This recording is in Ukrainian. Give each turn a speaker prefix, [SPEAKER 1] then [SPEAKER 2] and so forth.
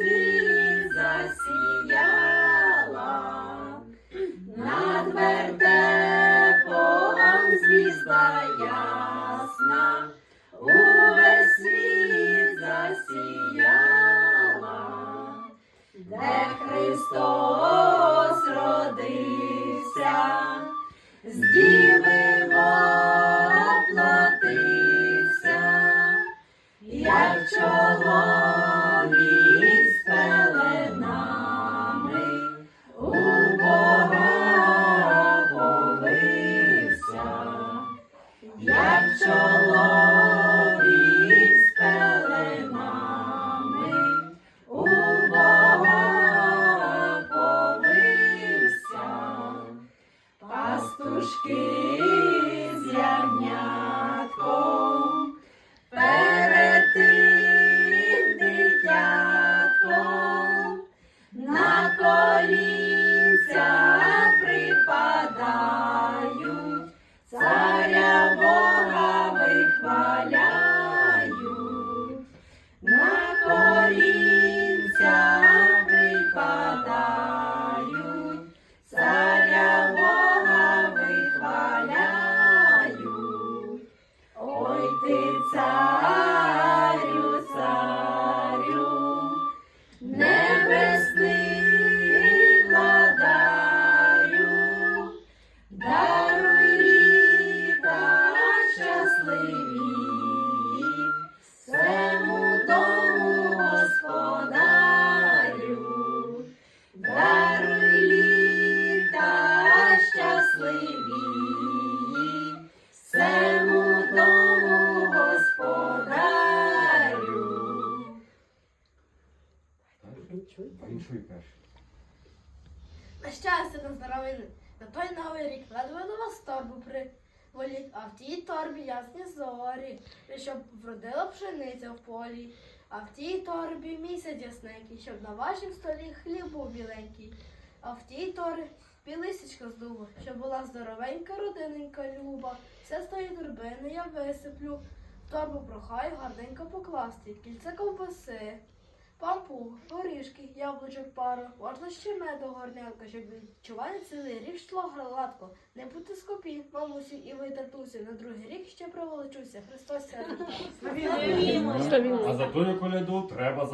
[SPEAKER 1] світ засіяла, над вертепом звізда ясна, ти царю, царю, небесний даруй літа щасливі, всему дому господарю, даруй літа щасливі,
[SPEAKER 2] Іншуй перший.
[SPEAKER 3] На щастя, на здоров'я, на той новий рік ледве до вас торбу приволік, а в тій торбі ясні зорі, і щоб вродила пшениця в полі, а в тій торбі місяць ясненький, щоб на вашім столі хліб був біленький, а в тій торбі лисичка з дуба, щоб була здоровенька родиненька люба. Все з тої торбини я висиплю, в торбу прохаю гарненько покласти, кільце ковбаси. Пампух, горішки, яблучок пару, можна ще меду горнятка, щоб відчувати цілий рік шло гладко. Не бути скопі, мамусі і ви, татусі, на другий рік ще проволочуся. Христос
[SPEAKER 2] А за тою коляду треба